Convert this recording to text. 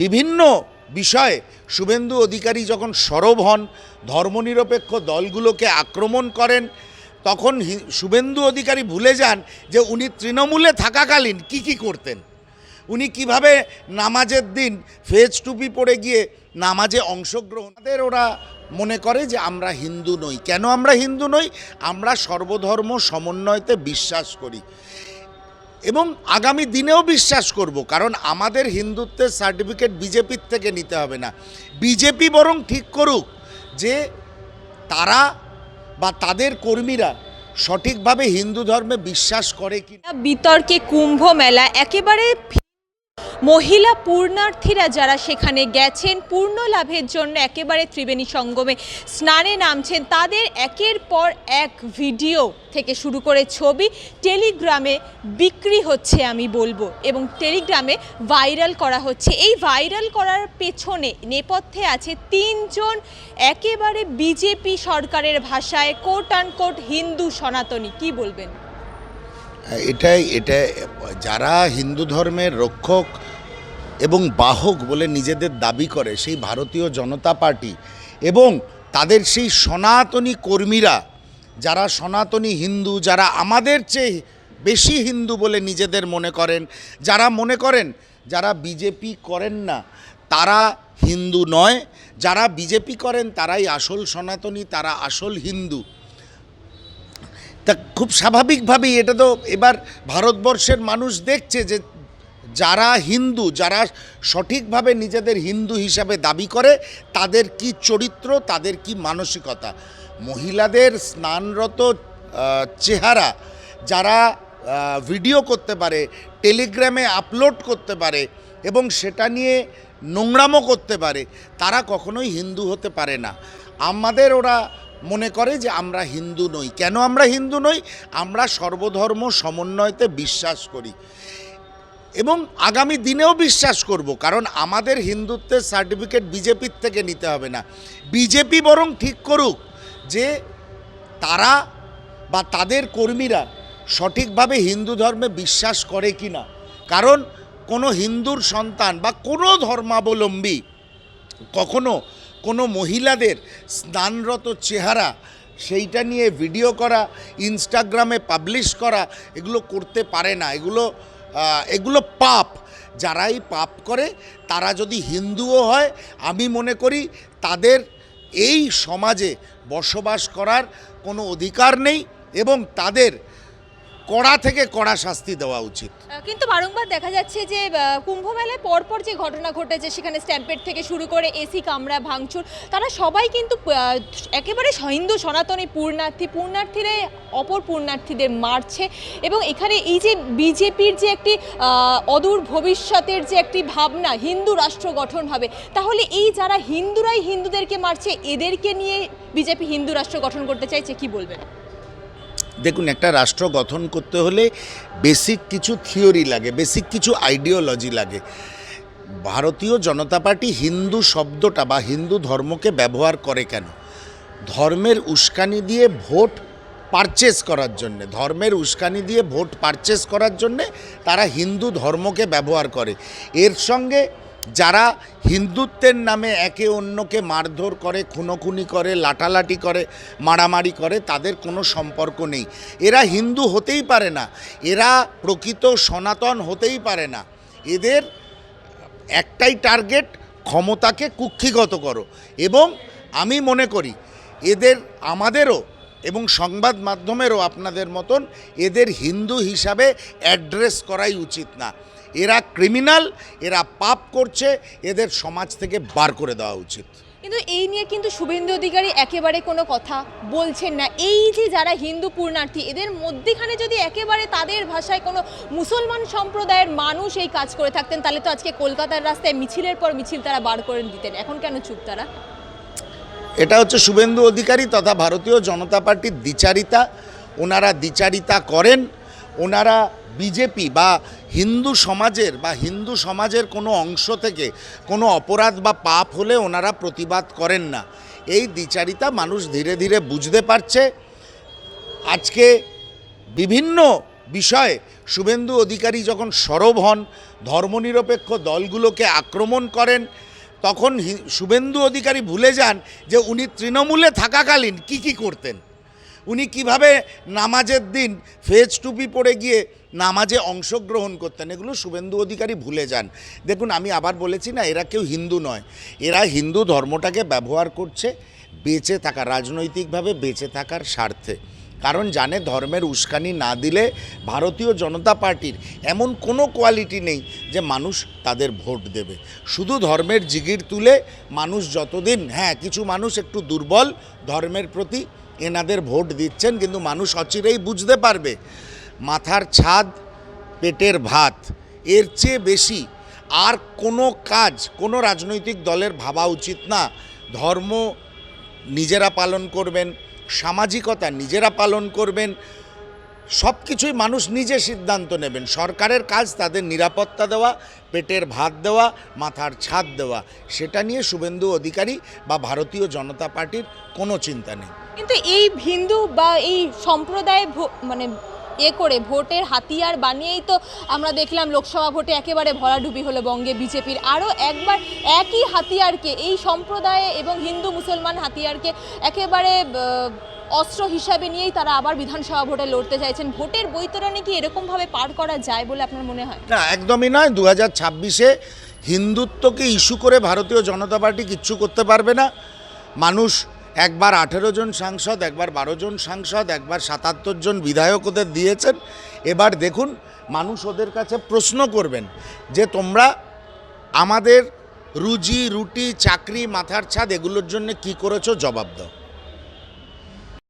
বিভিন্ন বিষয়ে শুভেন্দু অধিকারী যখন সরব হন, ধর্মনিরপেক্ষ দলগুলোকে আক্রমণ করেন, তখন শুভেন্দু অধিকারী ভুলে যান যে উনি তৃণমূলে থাকাকালীন কি কি করতেন। উনি কীভাবে নামাজের দিন ফেজ টুপি পরে গিয়ে নামাজে অংশগ্রহণ তাদের ওরা মনে করে যে আমরা হিন্দু নই। কেন আমরা হিন্দু নই? আমরা সর্বধর্ম সমন্বয়তে বিশ্বাস করি। এবং আগামী দিনেও বিশ্বাস করব, কারণ আমাদের হিন্দুত্বের সার্টিফিকেট বিজেপির থেকে নিতে হবে না। বিজেপি বরং ঠিক করুক যে তারা বা তাদের কর্মীরা সঠিকভাবে হিন্দু ধর্মে বিশ্বাস করে কি বিতর্কে কুম্ভ মেলা একেবারে মহিলা পূর্ণার্থীরা যারা সেখানে গেছেন, পূর্ণ লাভের জন্য একেবারে ত্রিবেণী সঙ্গমে স্নানে নামছেন, তাদের একের পর এক ভিডিও থেকে শুরু করে ছবি টেলিগ্রামে বিক্রি হচ্ছে আমি বলব এবং টেলিগ্রামে ভাইরাল করা হচ্ছে। এই ভাইরাল করার পেছনে নেপথ্যে আছে তিনজন একেবারে বিজেপি সরকারের ভাষায় কোট আনকোট হিন্দু সনাতনী। কি বলবেন? এটাই, এটা যারা হিন্দু ধর্মের রক্ষক এবং বাহক বলে নিজেদের দাবি করে সেই ভারতীয় জনতা পার্টি এবং তাদের সেই সনাতনী কর্মীরা, যারা সনাতনী হিন্দু, যারা আমাদের চেয়ে বেশি হিন্দু বলে নিজেদের মনে করেন, যারা মনে করেন যারা বিজেপি করেন না, তারা হিন্দু নয়, যারা বিজেপি করেন তারাই আসল সনাতনী, তারা আসল হিন্দু। তা খুব স্বাভাবিকভাবেই এটা তো এবার ভারতবর্ষের মানুষ দেখছে যে যারা হিন্দু, যারা সঠিকভাবে নিজেদের হিন্দু হিসাবে দাবি করে, তাদের কি চরিত্র, তাদের কি মানসিকতা? মহিলাদের স্নানরত চেহারা যারা ভিডিও করতে পারে টেলিগ্রামে আপলোড করতে পারে এবং সেটা নিয়ে নোংরামো করতে পারে, তারা কখনোই হিন্দু হতে পারে না। আমাদের ওরা মনে করে যে আমরা হিন্দু নই। কেন আমরা হিন্দু নই? আমরা সর্বধর্ম সমন্বয়তে বিশ্বাস করি। এবং আগামী দিনেও বিশ্বাস করব, কারণ আমাদের হিন্দুত্বের সার্টিফিকেট বিজেপির থেকে নিতে হবে না। বিজেপি বরং ঠিক করুক যে তারা বা তাদের কর্মীরা সঠিকভাবে হিন্দু ধর্মে বিশ্বাস করে কি না কারণ কোনো হিন্দুর সন্তান বা কোনো ধর্মাবলম্বী, কখনো কোনো মহিলাদের স্নানরত চেহারা, সেইটা নিয়ে ভিডিও করা, ইনস্টাগ্রামে পাবলিশ করা, এগুলো করতে পারে না। এগুলো এগুলো পাপ। যারাই পাপ করে, তারা যদি হিন্দুও হয়, আমি মনে করি তাদের এই সমাজে বসবাস করার কোনো অধিকার নেই এবং তাদের কড়া থেকে কড়া শাস্তি দেওয়া উচিত। কিন্তু বারংবার দেখা যাচ্ছে যে কুম্ভ মেলায় পরপর যে ঘটনা ঘটেছে, সেখানে স্ট্যাম্পেড থেকে শুরু করে এসি কামরা, ভাঙচুর, তারা সবাই কিন্তু একেবারে হিন্দু সনাতনী, পূর্ণার্থী পূর্ণার্থীরা অপর পূর্ণার্থীদের মারছে এবং এখানে এই যে বিজেপির যে একটি অদূর ভবিষ্যতের যে একটি ভাবনা, হিন্দু রাষ্ট্র গঠন হবে, তাহলে এই যারা হিন্দুরাই হিন্দুদেরকে মারছে, এদেরকে নিয়ে বিজেপি হিন্দু রাষ্ট্র গঠন করতে চাইছে, কি বলবেন? দেখুন, একটা রাষ্ট্র গঠন করতে হলে বেসিক কিছু থিওরি লাগে, বেসিক কিছু আইডিওলজি লাগে। ভারতীয় জনতা পার্টি হিন্দু শব্দটা বা হিন্দু ধর্মকে ব্যবহার করে কেন? ধর্মের উস্কানি দিয়ে ভোট পারচেস করার জন্যে, ধর্মের উস্কানি দিয়ে ভোট পারচেস করার জন্যে তারা হিন্দু ধর্মকে ব্যবহার করে। এর সঙ্গে যারা হিন্দুত্বের নামে একে অন্যকে মারধর করে, খুনোখুনি করে, লাটালাটি করে, মারামারি করে, তাদের কোনো সম্পর্ক নেই। এরা হিন্দু হতেই পারে না। এরা প্রকৃত সনাতন হতেই পারে না। এদের একটাই টার্গেট, ক্ষমতাকে কুক্ষিগত করো। এবং আমি মনে করি, এদের, আমাদেরও এবং সংবাদ মাধ্যমেরও আপনাদের মতন এদের হিন্দু হিসাবে অ্যাড্রেস করাই উচিত না। এরা ক্রিমিনাল, এরা পাপ করছে, এদের সমাজ থেকে বার করে দেওয়া উচিত। কিন্তু এই নিয়ে কিন্তু শুভেন্দু অধিকারী একেবারে কোনো কথা বলছেন না। এই যে যারা হিন্দু পূর্ণার্থী এদের মধ্যেখানে যদি একেবারে তাদের ভাষায় কোনো মুসলমান সম্প্রদায়ের মানুষ এই কাজ করে থাকতেন, তাহলে তো আজকে কলকাতার রাস্তায় মিছিলের পর মিছিল তারা বার করে দিতেন। এখন কেন চুপ তারা? এটা হচ্ছে শুভেন্দু অধিকারী তথা ভারতীয় জনতা পার্টির দ্বিচারিতা। ওনারা দ্বিচারিতা করেন। ওনারা বিজেপি বা হিন্দু সমাজের বা হিন্দু সমাজের কোনো অংশ থেকে কোনো অপরাধ বা পাপ হলে ওনারা প্রতিবাদ করেন না। এই দ্বিচারিতা মানুষ ধীরে ধীরে বুঝতে পারছে। আজকে বিভিন্ন বিষয়ে শুভেন্দু অধিকারী যখন সরব হন, ধর্মনিরপেক্ষ দলগুলোকে আক্রমণ করেন তখন শুভেন্দু অধিকারী ভুলে যান যে উনি তৃণমূলে থাকাকালীন কি কি করতেন। উনি কীভাবে নামাজের দিন ফেজ টুপি পরে গিয়ে নামাজে অংশগ্রহণ করতেন, এগুলো শুভেন্দু অধিকারী ভুলে যান। দেখুন, আমি আবার বলেছি না, এরা কেউ হিন্দু নয়। এরা হিন্দু ধর্মটাকে ব্যবহার করছে বেঁচে থাকা, রাজনৈতিকভাবে বেঁচে থাকার স্বার্থে। কারণ জানে ধর্মের উস্কানি না দিলে ভারতীয় জনতা পার্টির এমন কোনো কোয়ালিটি নেই যে মানুষ তাদের ভোট দেবে। শুধু ধর্মের জিগির তুলে মানুষ যতদিন হ্যাঁ কিছু মানুষ একটু দুর্বল ধর্মের প্রতি এনাদের ভোট দিচ্ছেন, কিন্তু মানুষ অচিরেই বুঝতে পারবে মাথার ছাদ, পেটের ভাত, এর চেয়ে বেশি আর কোনো কাজ, কোনো রাজনৈতিক দলের ভাবা উচিত না। ধর্ম নিজেরা পালন করবেন সামাজিকতা নিজেরা পালন করবেন সব কিছুই মানুষ নিজে সিদ্ধান্ত নেবেন। সরকারের কাজ তাদের নিরাপত্তা দেওয়া, পেটের ভাত দেওয়া, মাথার ছাদ দেওয়া, সেটা নিয়ে শুভেন্দু অধিকারী বা ভারতীয় জনতা পার্টির কোনো চিন্তা নেই। কিন্তু এই হিন্দু বা এই সম্প্রদায় মানে এ করে ভোটের হাতিয়ার বানিয়েই তো আমরা দেখলাম লোকসভা ভোটে একেবারে ভরাডুবি হলো বঙ্গে বিজেপির। আরও একবার একই হাতিয়ারকে, এই সম্প্রদায়ে এবং হিন্দু মুসলমান হাতিয়ারকে একেবারে অস্ত্র হিসাবে নিয়েই তারা আবার বিধানসভা ভোটে লড়তে চাইছেন। ভোটের বৈতরণী কি এরকমভাবে পার করা যায় বলে আপনার মনে হয়? না, একদমই নয়। দু হাজার ছাব্বিশে হিন্দুত্বকে ইস্যু করে ভারতীয় জনতা পার্টি কিচ্ছু করতে পারবে না। মানুষ একবার আঠেরো জন সাংসদ, একবার বারো জন সাংসদ, একবার সাতাত্তর জন বিধায়ক ওদের দিয়েছেন। এবার দেখুন, মানুষ ওদের কাছে প্রশ্ন করবেন যে তোমরা আমাদের রুজি, রুটি, চাকরি, মাথার ছাদ এগুলোর জন্য কি করেছ? জবাব দাও।